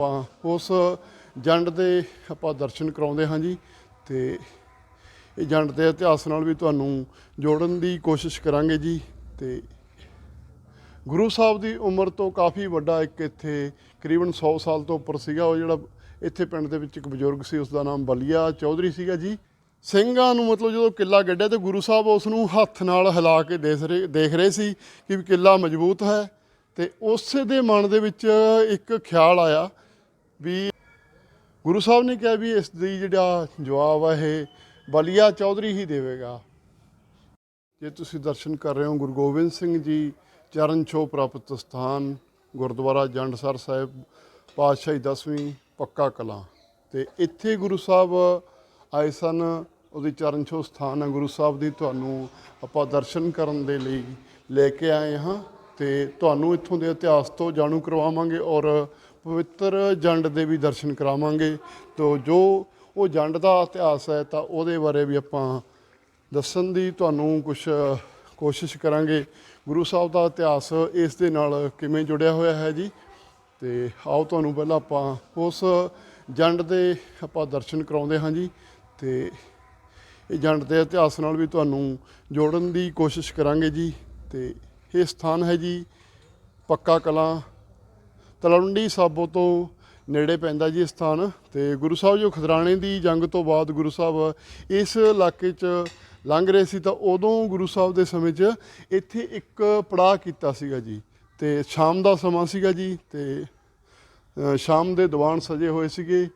ਆਪਾਂ ਉਸ ਜੰਡ ਦੇ ਆਪਾਂ ਦਰਸ਼ਨ ਕਰਾਉਂਦੇ ਹਾਂ ਜੀ ਤੇ ਇਹ ਜੰਡ ਦੇ ਇਤਿਹਾਸ ਨਾਲ ਵੀ ਤੁਹਾਨੂੰ ਜੋੜਨ ਦੀ ਕੋਸ਼ਿਸ਼ ਕਰਾਂਗੇ ਜੀ ਤੇ ਗੁਰੂ ਸਾਹਿਬ ਦੀ ਉਮਰ ਤੋਂ ਕਾਫੀ ਵੱਡਾ ਇੱਕ ਇੱਥੇ ਕਰੀਬਨ 100 ਸਾਲ ਤੋਂ ਉੱਪਰ ਸੀਗਾ, ਉਹ ਜਿਹੜਾ ਇੱਥੇ ਪਿੰਡ ਦੇ ਵਿੱਚ ਇੱਕ ਬਜ਼ੁਰਗ ਸੀ ਉਸ ਦਾ ਨਾਮ ਬਲੀਆ ਚੌਧਰੀ ਸੀਗਾ ਜੀ। ਸਿੰਘਾਂ ਨੂੰ ਮਤਲਬ ਜਦੋਂ ਕਿੱਲਾ ਗੱਡਿਆ ਤੇ ਗੁਰੂ ਸਾਹਿਬ ਉਸ ਨੂੰ ਹੱਥ ਨਾਲ ਹਿਲਾ ਕੇ ਦੇਖ ਰਹੇ ਦੇਖ ਰਹੇ ਸੀ ਕਿ ਵੀ ਕਿੱਲਾ ਮਜ਼ਬੂਤ ਹੈ ਤੇ ਉਸੇ ਦੇ ਮਨ ਦੇ ਵਿੱਚ ਇੱਕ ਖਿਆਲ ਆਇਆ ਵੀ ਗੁਰੂ ਸਾਹਿਬ ਨੇ ਕਿਹਾ ਵੀ ਇਸ ਦੀ ਜਿਹੜਾ ਜਵਾਬ ਆ ਇਹ ਬਲੀਆ ਚੌਧਰੀ ਹੀ ਦੇਵੇਗਾ। ਜੇ ਤੁਸੀਂ ਦਰਸ਼ਨ ਕਰ ਰਹੇ ਹੋ ਗੁਰੂ ਗੋਬਿੰਦ ਸਿੰਘ ਜੀ ਚਰਨ ਛੋਹ ਪ੍ਰਾਪਤ ਸਥਾਨ ਗੁਰਦੁਆਰਾ ਜੰਡਸਰ ਸਾਹਿਬ, ਪਾਤਸ਼ਾਹੀ ਦਸਵੀਂ ਪੱਕਾ ਕਲਾਂ। ਤੇ ਇੱਥੇ ਗੁਰੂ ਸਾਹਿਬ ਆਏ ਸਨ, ਉਹਦੀ ਚਰਨ ਛੋਹ ਸਥਾਨ ਹੈ ਗੁਰੂ ਸਾਹਿਬ ਦੀ। ਤੁਹਾਨੂੰ ਆਪਾਂ ਦਰਸ਼ਨ ਕਰਨ ਦੇ ਲਈ ਲੈ ਕੇ ਆਏ ਹਾਂ ਤੇ ਤੁਹਾਨੂੰ ਇੱਥੋਂ ਦੇ ਇਤਿਹਾਸ ਤੋਂ ਜਾਣੂ ਕਰਵਾਵਾਂਗੇ ਔਰ ਪਵਿੱਤਰ ਜੰਡ ਦੇ ਵੀ ਦਰਸ਼ਨ ਕਰਾਵਾਂਗੇ ਤੋ ਜੋ ਉਹ ਜੰਡ ਦਾ ਇਤਿਹਾਸ ਹੈ ਤਾਂ ਉਹਦੇ ਬਾਰੇ ਵੀ ਆਪਾਂ ਦੱਸਣ ਦੀ ਤੁਹਾਨੂੰ ਕੁਝ ਕੋਸ਼ਿਸ਼ ਕਰਾਂਗੇ। ਗੁਰੂ ਸਾਹਿਬ ਦਾ ਇਤਿਹਾਸ ਇਸ ਦੇ ਨਾਲ ਕਿਵੇਂ ਜੁੜਿਆ ਹੋਇਆ ਹੈ ਜੀ? ਤੇ ਆਓ ਤੁਹਾਨੂੰ ਪਹਿਲਾਂ ਆਪਾਂ ਉਸ ਜੰਡ ਦੇ ਆਪਾਂ ਦਰਸ਼ਨ ਕਰਾਉਂਦੇ ਹਾਂ ਜੀ। ਤੇ ਇਹ ਜੰਡ ਦੇ ਇਤਿਹਾਸ ਨਾਲ ਵੀ ਤੁਹਾਨੂੰ ਜੋੜਨ ਦੀ ਕੋਸ਼ਿਸ਼ ਕਰਾਂਗੇ ਜੀ। ਤੇ ਇਹ ਸਥਾਨ ਹੈ ਜੀ ਪੱਕਾ ਕਲਾਂ ਤਲਵੰਡੀ ਸਾਬੋ ਤੋਂ ਨੇੜੇ ਪੈਂਦਾ ਜੀ ਇਹ ਸਥਾਨ ਤੇ ਗੁਰੂ ਸਾਹਿਬ ਜੋ ਖਦਰਾਣੇ ਦੀ ਜੰਗ ਤੋਂ ਬਾਅਦ ਗੁਰੂ ਸਾਹਿਬ ਇਸ ਇਲਾਕੇ 'ਚ ਲੰਘ ਰਹੇ ਸੀ ਤਾਂ ਉਦੋਂ ਗੁਰੂ ਸਾਹਿਬ ਦੇ ਸਮੇਂ 'ਚ ਇੱਥੇ ਇੱਕ ਪੜਾਅ ਕੀਤਾ ਸੀਗਾ ਜੀ ਤੇ ਸ਼ਾਮ ਦਾ ਸਮਾਂ ਸੀਗਾ ਜੀ ਤੇ ਸ਼ਾਮ ਦੇ ਦੀਵਾਨ ਸਜੇ ਹੋਏ ਸੀਗੇ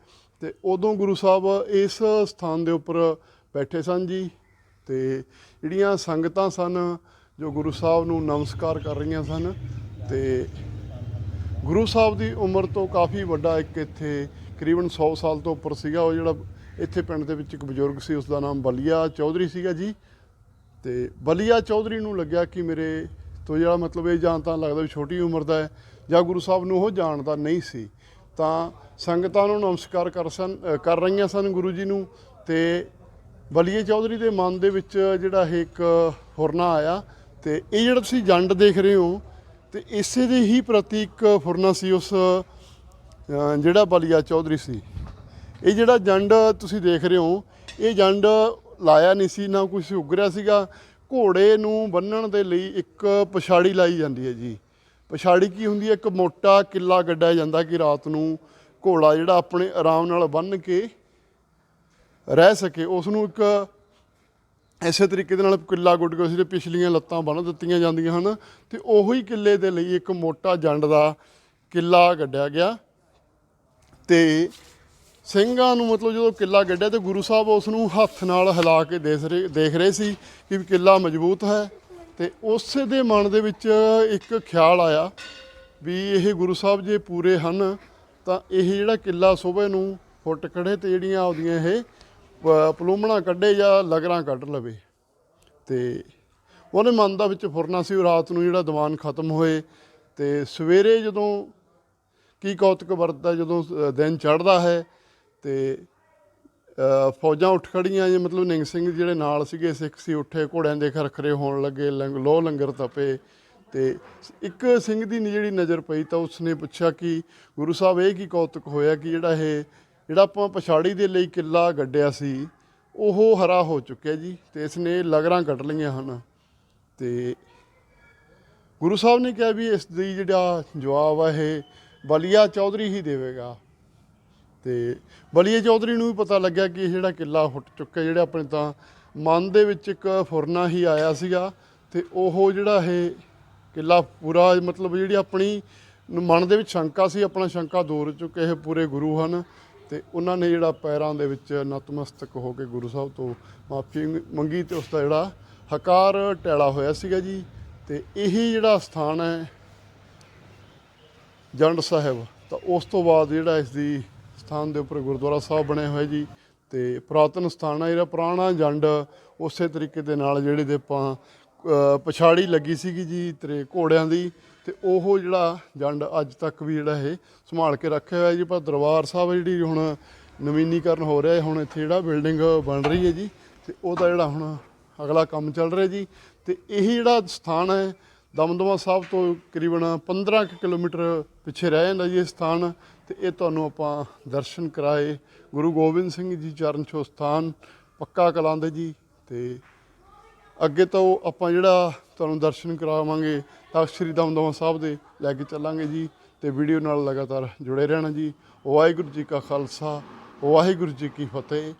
ਤੇ ਉਦੋਂ ਗੁਰੂ ਸਾਹਿਬ ਇਸ ਸਥਾਨ ਦੇ ਉੱਪਰ ਬੈਠੇ ਸਨ ਜੀ ਤੇ ਜਿਹੜੀਆਂ ਸੰਗਤਾਂ ਸਨ ਜੋ ਗੁਰੂ ਸਾਹਿਬ ਨੂੰ ਨਮਸਕਾਰ ਕਰ ਰਹੀਆਂ ਸਨ ਤੇ ਗੁਰੂ ਸਾਹਿਬ ਦੀ ਉਮਰ ਤੋਂ ਕਾਫੀ ਵੱਡਾ ਇੱਕ ਇੱਥੇ ਕਰੀਬਨ 100 ਸਾਲ ਤੋਂ ਉੱਪਰ ਸੀਗਾ। ਉਹ ਜਿਹੜਾ ਇੱਥੇ ਪਿੰਡ ਦੇ ਵਿੱਚ ਇੱਕ ਬਜ਼ੁਰਗ ਸੀ ਉਸ ਦਾ ਨਾਮ ਬਲੀਆ ਚੌਧਰੀ ਸੀਗਾ ਜੀ। ਤੇ ਬਲੀਆ ਚੌਧਰੀ ਨੂੰ ਲੱਗਿਆ ਕਿ ਮੇਰੇ ਤੋਂ ਜਿਹੜਾ ਮਤਲਬ ਇਹ ਜਾਣ ਤਾਂ ਲੱਗਦਾ ਵੀ ਛੋਟੀ ਉਮਰ ਦਾ ਹੈ ਜਾਂ ਗੁਰੂ ਸਾਹਿਬ ਨੂੰ ਉਹ ਜਾਣਦਾ ਨਹੀਂ ਸੀ। ਤਾਂ ਸੰਗਤਾਂ ਨੂੰ ਨਮਸਕਾਰ ਕਰ ਸਨ ਕਰ ਰਹੀਆਂ ਸਨ ਗੁਰੂ ਜੀ ਨੂੰ ਤੇ ਬਲੀਏ ਚੌਧਰੀ ਦੇ ਮਨ ਦੇ ਵਿੱਚ ਜਿਹੜਾ ਇਹ ਇੱਕ ਹੁਰਨਾ ਆਇਆ। ਤੇ ਇਹ ਜਿਹੜਾ ਤੁਸੀਂ ਜੰਡ ਦੇਖ ਰਹੇ ਹੋ ਤੇ ਇਸੇ ਦੇ ਹੀ ਪ੍ਰਤੀ ਇੱਕ ਫੁਰਨਾ ਸੀ ਉਸ ਜਿਹੜਾ ਬਲੀਆ ਚੌਧਰੀ ਸੀ। ਇਹ ਜਿਹੜਾ ਜੰਡ ਤੁਸੀਂ ਦੇਖ ਰਹੇ ਹੋ, ਇਹ ਜੰਡ ਲਾਇਆ ਨਹੀਂ ਸੀ, ਨਾ ਕੁਝ ਉਗਰਿਆ ਸੀਗਾ। ਘੋੜੇ ਨੂੰ ਬੰਨਣ ਦੇ ਲਈ ਇੱਕ ਪਛਾੜੀ ਲਾਈ ਜਾਂਦੀ ਹੈ ਜੀ। ਪਛਾੜੀ ਕੀ ਹੁੰਦੀ ਹੈ? ਇੱਕ ਮੋਟਾ ਕਿੱਲਾ ਗੱਡਿਆ ਜਾਂਦਾ ਕਿ ਰਾਤ ਨੂੰ ਘੋੜਾ ਜਿਹੜਾ ਆਪਣੇ ਆਰਾਮ ਨਾਲ ਬੰਨ ਕੇ ਰਹਿ ਸਕੇ, ਉਸ ਨੂੰ ਇੱਕ ਇਸੇ ਤਰੀਕੇ ਦੇ ਨਾਲ ਕਿੱਲਾ ਗੁੱਡ ਕੇ ਉਸਦੇ ਪਿਛਲੀਆਂ ਲੱਤਾਂ ਬੰਨ ਦਿੱਤੀਆਂ ਜਾਂਦੀਆਂ ਹਨ ਤੇ ਉਹੀ ਕਿੱਲੇ ਦੇ ਲਈ ਇੱਕ ਮੋਟਾ ਜੰਡ ਦਾ ਕਿੱਲਾ ਕੱਢਿਆ ਗਿਆ ਤੇ ਸਿੰਘਾਂ ਨੂੰ ਮਤਲਬ ਜਦੋਂ ਕਿੱਲਾ ਗੱਡਿਆ ਤੇ ਗੁਰੂ ਸਾਹਿਬ ਉਸ ਨੂੰ ਹੱਥ ਨਾਲ ਹਿਲਾ ਕੇ ਦੇਖ ਰਹੇ ਦੇਖ ਰਹੇ ਸੀ ਕਿ ਵੀ ਕਿੱਲਾ ਮਜ਼ਬੂਤ ਹੈ ਤੇ ਉਸੇ ਦੇ ਮਨ ਦੇ ਵਿੱਚ ਇੱਕ ਖਿਆਲ ਆਇਆ ਵੀ ਇਹ ਗੁਰੂ ਸਾਹਿਬ ਜੇ ਪੂਰੇ ਹਨ ਤਾਂ ਇਹ ਜਿਹੜਾ ਕਿੱਲਾ ਸੋਭੇ ਨੂੰ ਫੁੱਟ ਕੜੇ ਤੇ ਜਿਹੜੀਆਂ ਆਉਂਦੀਆਂ ਇਹ ਪਲੂਮਣਾ ਕੱਢੇ ਜਾਂ ਲਗਰਾਂ ਕੱਢ ਲਵੇ। ਤੇ ਉਹਨੇ ਮਨ ਦਾ ਵਿੱਚ ਫੁਰਨਾ ਸੀ, ਉਹ ਰਾਤ ਨੂੰ ਜਿਹੜਾ ਦੀਵਾਨ ਖਤਮ ਹੋਏ ਤੇ ਸਵੇਰੇ ਜਦੋਂ ਕੀ ਕੌਤਕ ਵਰਤਦਾ ਜਦੋਂ ਦਿਨ ਚੜ੍ਹਦਾ ਹੈ ਤੇ ਫੌਜਾਂ ਉੱਠ ਖੜੀਆਂ ਜੇ ਮਤਲਬ ਨਿੰਗ ਸਿੰਘ ਜਿਹੜੇ ਨਾਲ ਸੀਗੇ, ਸਿੱਖ ਸੀ, ਉੱਠੇ, ਘੋੜਿਆਂ ਦੇ ਖਰਖਰੇ ਹੋਣ ਲੱਗੇ, ਲੰਗ ਲੋ ਲੰਗਰ ਤਪੇ ਤੇ ਇੱਕ ਸਿੰਘ ਦੀ ਨੀ ਜਿਹੜੀ ਨਜ਼ਰ ਪਈ ਤਾਂ ਉਸਨੇ ਪੁੱਛਿਆ ਕਿ ਗੁਰੂ ਸਾਹਿਬ, ਇਹ ਕੀ ਕੌਤਕ ਹੋਇਆ? ਕਿ ਜਿਹੜਾ ਇਹ ਜਿਹੜਾ ਆਪਾਂ ਪਛਾੜੀ ਦੇ ਲਈ ਕਿੱਲਾ ਗੱਡਿਆ ਸੀ, ਉਹ ਹਰਾ ਹੋ ਚੁੱਕਿਆ ਜੀ ਤੇ ਇਸ ਨੇ ਲਗਰਾਂ ਕੱਢ ਲਈਆਂ ਹਨ। ਤੇ ਗੁਰੂ ਸਾਹਿਬ ਨੇ ਕਿਹਾ ਵੀ ਇਸ ਦੀ ਜਿਹੜਾ ਜਵਾਬ ਆ ਇਹ ਬਲੀਆ ਚੌਧਰੀ ਹੀ ਦੇਵੇਗਾ। ਤੇ ਬਲੀਏ ਚੌਧਰੀ ਨੂੰ ਵੀ ਪਤਾ ਲੱਗਿਆ ਕਿ ਇਹ ਜਿਹੜਾ ਕਿੱਲਾ ਫੁੱਟ ਚੁੱਕਿਆ, ਜਿਹੜਾ ਆਪਣੇ ਤਾਂ ਮਨ ਦੇ ਵਿੱਚ ਇੱਕ ਫੁਰਨਾ ਹੀ ਆਇਆ ਸੀਗਾ ਤੇ ਉਹ ਜਿਹੜਾ ਇਹ ਕਿੱਲਾ ਪੂਰਾ ਮਤਲਬ ਜਿਹੜੀ ਆਪਣੀ ਮਨ ਦੇ ਵਿੱਚ ਸ਼ੰਕਾ ਸੀ, ਆਪਣਾ ਸ਼ੰਕਾ ਦੂਰ ਚੁੱਕੇ ਇਹ ਪੂਰੇ ਗੁਰੂ ਹਨ। ਤੇ ਉਹਨਾਂ ਨੇ ਜਿਹੜਾ ਪੈਰਾਂ ਦੇ ਵਿੱਚ ਨਤਮਸਤਕ ਹੋ ਕੇ ਗੁਰੂ ਸਾਹਿਬ ਤੋਂ ਮਾਫੀ ਮੰਗੀ ਤੇ ਉਸ ਦਾ ਜਿਹੜਾ ਹਕਾਰ ਟੈਲਾ ਹੋਇਆ ਸੀਗਾ ਜੀ, ਤੇ ਇਹੀ ਜਿਹੜਾ ਸਥਾਨ ਹੈ ਜੰਡ ਸਾਹਿਬ, ਤਾਂ ਉਸ ਤੋਂ ਬਾਅਦ ਜਿਹੜਾ ਇਸ ਦੀ ਸਥਾਨ ਦੇ ਉੱਪਰ ਗੁਰਦੁਆਰਾ ਸਾਹਿਬ ਬਣਿਆ ਹੋਇਆ ਜੀ, ਤੇ ਪੁਰਾਤਨ ਸਥਾਨ ਹੈ, ਜਿਹੜਾ ਪੁਰਾਣਾ ਜੰਡ, ਉਸੇ ਤਰੀਕੇ ਦੇ ਨਾਲ ਜਿਹੜੇ ਦੇ ਆਪਾਂ ਪਛਾੜੀ ਲੱਗੀ ਸੀਗੀ ਜੀ ਤਰੇ ਘੋੜਿਆਂ ਦੀ ਤੇ ਉਹ ਜਿਹੜਾ ਜੰਡ ਅੱਜ ਤੱਕ ਵੀ ਜਿਹੜਾ ਇਹ ਸੰਭਾਲ ਕੇ ਰੱਖਿਆ ਹੋਇਆ ਜੀ, ਪਰ ਦਰਬਾਰ ਸਾਹਿਬ ਜਿਹੜੀ ਹੁਣ ਨਵੀਨੀਕਰਨ ਹੋ ਰਿਹਾ ਹੈ ਹੁਣ ਇੱਥੇ ਜਿਹੜਾ ਬਿਲਡਿੰਗ ਬਣ ਰਹੀ ਹੈ ਜੀ ਤੇ ਉਹਦਾ ਜਿਹੜਾ ਹੁਣ ਅਗਲਾ ਕੰਮ ਚੱਲ ਰਿਹਾ ਜੀ ਤੇ ਇਹ ਜਿਹੜਾ ਸਥਾਨ ਹੈ, ਦਮਦਮਾ ਸਾਹਿਬ ਤੋਂ ਕਰੀਬਨ 15 ਕੁ ਕਿਲੋਮੀਟਰ ਪਿੱਛੇ ਰਹਿ ਜਾਂਦਾ ਜੀ ਇਹ ਸਥਾਨ ਤੇ ਇਹ ਤੁਹਾਨੂੰ ਆਪਾਂ ਦਰਸ਼ਨ ਕਰਾਏ। ਗੁਰੂ ਗੋਬਿੰਦ ਸਿੰਘ ਜੀ ਚਰਨ ਛੋਹ ਸਥਾਨ, ਪੱਕਾ ਕਲਾਂ ਦੇ ਜੀ ਤੇ ਅੱਗੇ ਤੋਂ ਆਪਾਂ ਜਿਹੜਾ ਤੁਹਾਨੂੰ ਦਰਸ਼ਨ ਕਰਾਵਾਂਗੇ, ਤਾਂ ਸ੍ਰੀ ਦਮਦਮਾ ਸਾਹਿਬ ਦੇ ਲੈ ਕੇ ਚੱਲਾਂਗੇ ਜੀ ਤੇ ਵੀਡੀਓ ਨਾਲ ਲਗਾਤਾਰ ਜੁੜੇ ਰਹਿਣਾ ਜੀ। ਵਾਹਿਗੁਰੂ ਜੀ ਕਾ ਖਾਲਸਾ, ਵਾਹਿਗੁਰੂ ਜੀ ਕੀ ਫਤਿਹ।